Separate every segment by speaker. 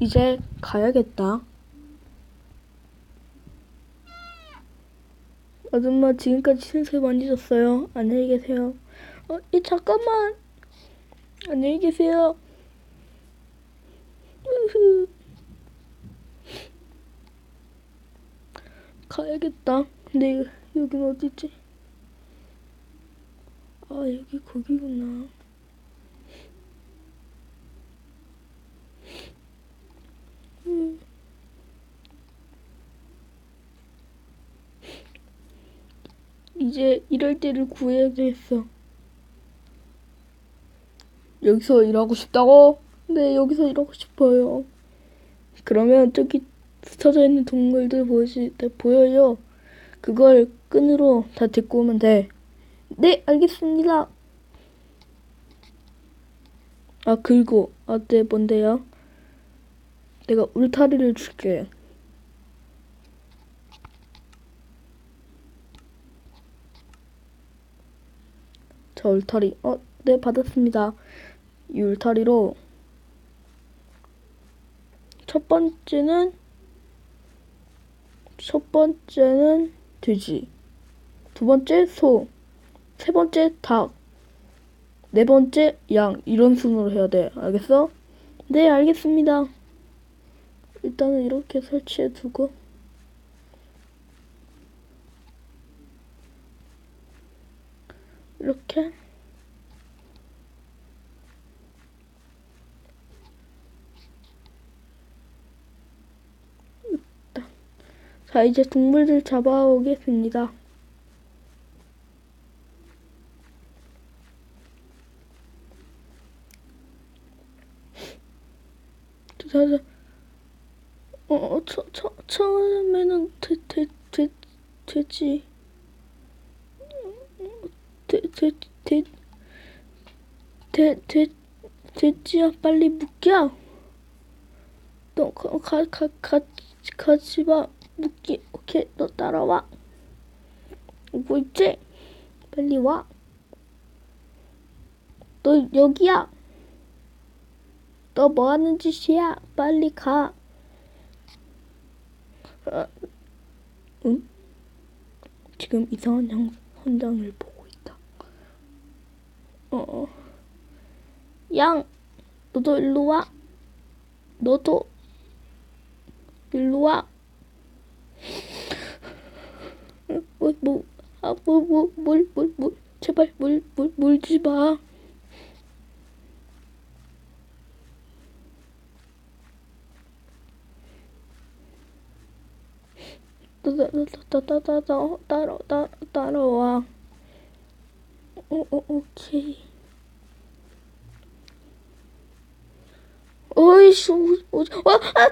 Speaker 1: 이제 가야겠다. 아줌마 지금까지 신세 많이 졌어요. 안녕히 계세요. 어, 이 잠깐만. 안녕히 계세요. 가야겠다. 근데 여긴 어디지? 아 여기 거기구나. 음. 이제 일할 때를 구해야겠어. 여기서 일하고 싶다고? 네, 여기서 일하고 싶어요. 그러면 저기 스쳐져 있는 동물들 보이시, 네, 보여요. 그걸 끈으로 다 데리고 오면 돼. 네, 알겠습니다. 아, 그리고, 아, 네, 뭔데요? 내가 울타리를 줄게. 자, 울타리. 어, 네, 받았습니다. 이 울타리로 첫 번째는 첫 번째는 돼지. 두 번째 소. 세 번째 닭. 네 번째 양. 이런 순으로 해야 돼. 알겠어? 네, 알겠습니다. 일단은 이렇게 설치해 두고 이렇게. 자, 이제 동물들 잡아오겠습니다. 자, 자, 어, 어, 처, 처, 처음에는 돼, 돼, 돼, 돼지. 돼, 돼, 돼, 돼, 돼, 돼지야, 빨리 묶여. 너, 가, 가, 가, 가, 가지 마. 묶기. 오케이, 너 따라와. 오고 있지? 빨리 와. 너 여기야. 너 뭐 하는 짓이야? 빨리 가. 아, 응? 지금 이상한 형, 현장을 있다. 어, 어. 양, 너도 일로 와. 너도 일로 와. 뭐, 뭐, 아, 뭐, 뭐, 물, 물, 물, 제발 물, 물, 물지 마. 따따따따따따 따라 따라 따라와. 어, 어 오케이. 어이씨, 어, 어, 아!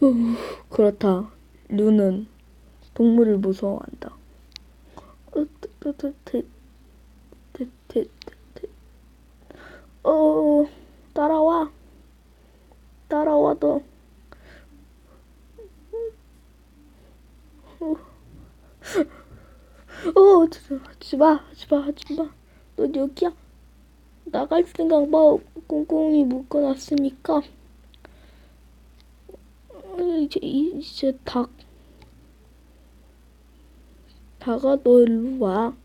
Speaker 1: 어, 그렇다. 류는 동물을 무서워한다. 어. 어, 따라와. 따라와, 너. 어, 하지 마, 하지 마, 하지 마. 너 여기야. 나갈 생각 마. 꽁꽁이 묶어놨으니까. 어, 이제, 이제 닭. 닭아, 너 일로 와.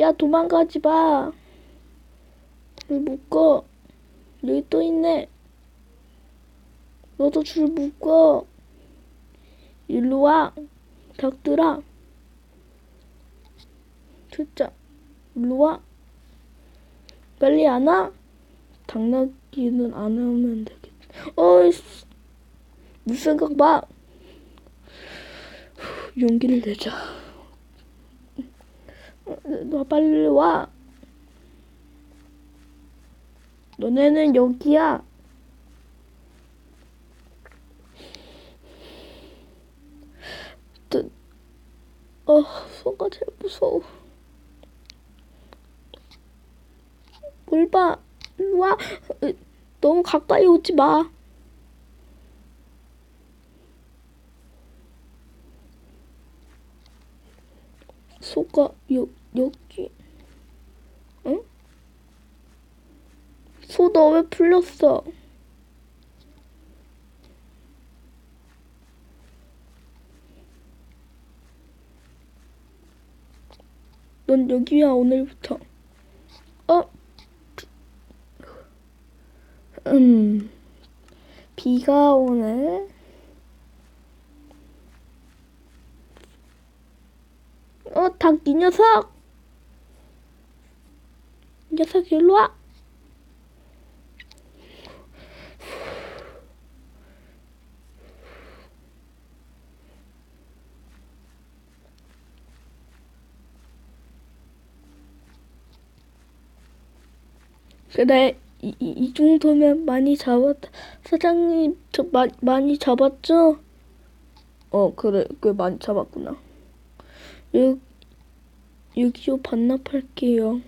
Speaker 1: 야, 도망가지 마. 줄 묶어. 여기 또 있네. 너도 줄 묶어. 일로 와. 닭들아. 진짜 일로 와. 빨리 안 와? 당나귀는 안 오면 되겠다. 어이씨. 무슨 생각 봐. 용기를 내자. 너 빨리 와. 너네는 여기야. 어, 손가 제일 무서워. 골반 와 너무 가까이 오지 마. 소가 여 여기 응? 소 너 왜 풀렸어? 넌 여기야 오늘부터. 음. 비가 오네. 어, 닭이 녀석. 이 녀석 일로 와. 그래, 이, 이, 이 정도면 많이 잡았, 사장님, 저 마, 많이 잡았죠? 어, 그래, 꽤 많이 잡았구나. 여, 여기요, 반납할게요.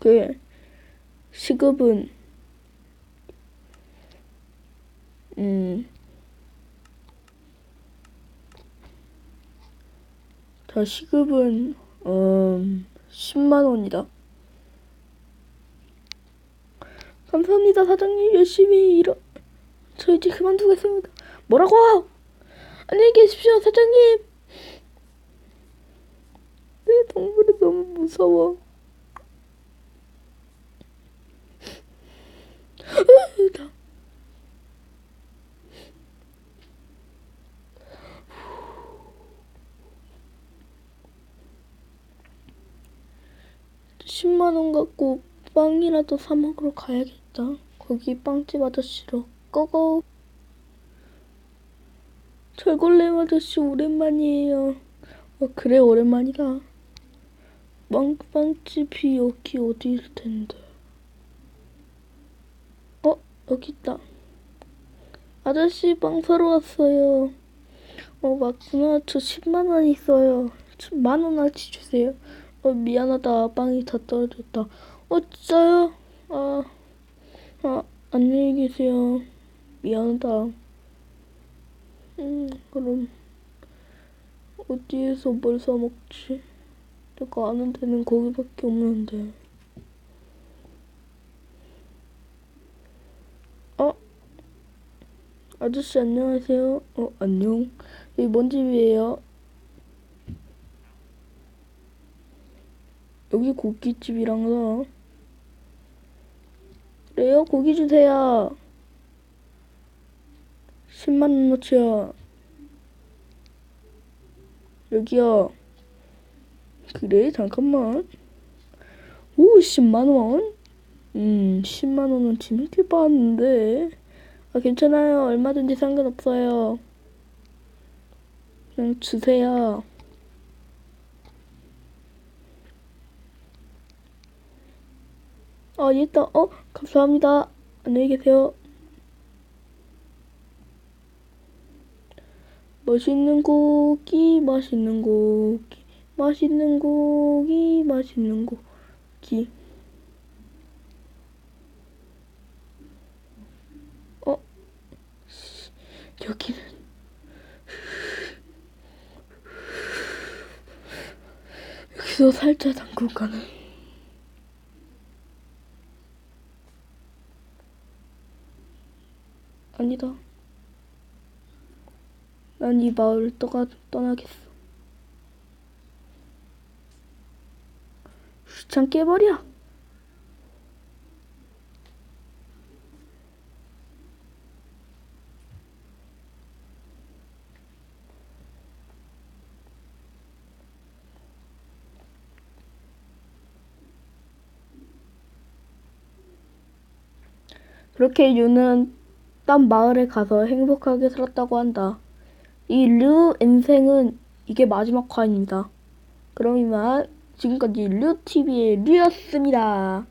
Speaker 1: 그, 시급은, 음, 자, 시급은, 음, 10만 원이다. 감사합니다, 사장님. 열심히 일어, 저 이제 그만두겠습니다. 뭐라고? 안녕히 계십시오, 사장님. 내 동물이 너무 무서워. 나- 십만원 갖고 빵이라도 사 먹으러 가야겠다. 거기 빵집 아저씨로 고고. 철골렘 아저씨 오랜만이에요. 어, 그래 오랜만이다. 빵 빵집이 여기 어디일 텐데. 어 여기 있다. 아저씨 빵 사러 왔어요. 어 맞구나. 저 10만 원 있어요. 저만 원어치 주세요. 어 미안하다. 빵이 다 떨어졌다. 어 진짜요? 아, 아 안녕히 계세요. 미안하다. 음 그럼 어디에서 뭘 사 먹지? 내가 아는 데는 거기밖에 없는데. 어? 아저씨 안녕하세요. 어 안녕. 여기 뭔 집이에요? 여기 고깃집이랑서 그래요? 고기 주세요. 10만 원어치요. 여기요. 그래? 잠깐만. 오, 10만 원? 음, 10만 원은 재밌게 봤는데. 아, 괜찮아요. 얼마든지 상관없어요. 그냥 주세요. 아, 일단, 어, 감사합니다. 안녕히 계세요. 맛있는 고기, 맛있는 고기, 맛있는 고기, 맛있는 고기. 어, 씨, 여기는. 여기서 살짝 가는. 아니다. 난 이 마을을 떠가, 떠나겠어. 귀찮게 해버려. 그렇게 유는 딴 마을에 가서 행복하게 살았다고 한다. 이 류 인생은 이게 마지막 화입니다. 그럼 이만 지금까지 류TV의 류였습니다.